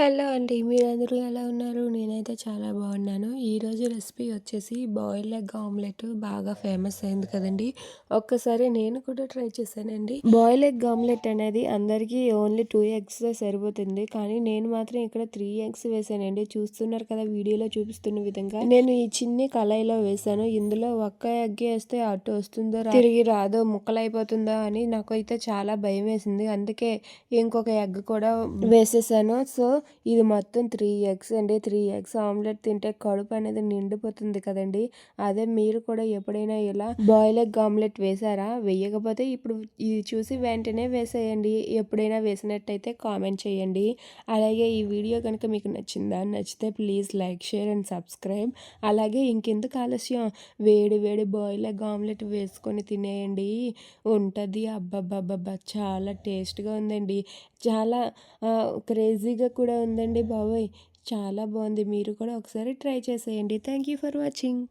Hello అండి మీరందరూ ఎలా ఉన్నారు? నేనైతే చాలా బాగున్నాను. ఈరోజు రెసిపీ వచ్చేసి బాయిల్ ఎగ్ ఆమ్లెట్ బాగా ఫేమస్ అయింది కదండి. ఒక్కసారి నేను కూడా ట్రై చేశానండి. బాయిల్ ఎగ్ ఆమ్లెట్ అనేది అందరికీ ఓన్లీ టూ ఎగ్స్ సరిపోతుంది. కానీ నేను మాత్రం ఇక్కడ త్రీ ఎగ్స్ వేసానండి. చూస్తున్నారు కదా వీడియోలో చూపిస్తున్న విధంగా. నేను ఈ చిన్ని కళాయిలో వేసాను. ఇందులో ఒక్క ఎగ్ వేస్తే అటు వస్తుందో తిరిగి రాదో ముక్కలైపోతుందో అని నాకు అయితే చాలా భయం వేసింది. అందుకే ఇంకొక ఎగ్ కూడా వేసేసాను. సో ఇది మొత్తం త్రీ ఎగ్స్ అండి. త్రీ ఎగ్స్ ఆమ్లెట్ తింటే కడుపు అనేది నిండిపోతుంది కదండి. అదే మీరు కూడా ఎప్పుడైనా ఇలా బాయిల్ ఎగ్ ఆమ్లెట్ వేసారా వేయకపోతే ఇప్పుడు ఇది చూసి వెంటనే వేసేయండి. ఎప్పుడైనా వేసినట్టయితే కామెంట్ చేయండి. అలాగే ఈ వీడియో కనుక మీకు నచ్చిందా? నచ్చితే please like share and subscribe. అలాగే ఇంకెందుకు ఆలస్యం? వేడి వేడి బాయిల్ ఎగ్ ఆమ్లెట్ వేసుకొని తినేయండి. ఉంటుంది. అబ్బబ్బబ్బబ్బా! చాలా టేస్ట్గా ఉందండి. చాలా క్రేజీగా కూడా కూడా ఉందండి బాబోయ్. చాలా బాగుంది. మీరు కూడా ఒకసారి ట్రై చేసేయండి. Thank you for watching.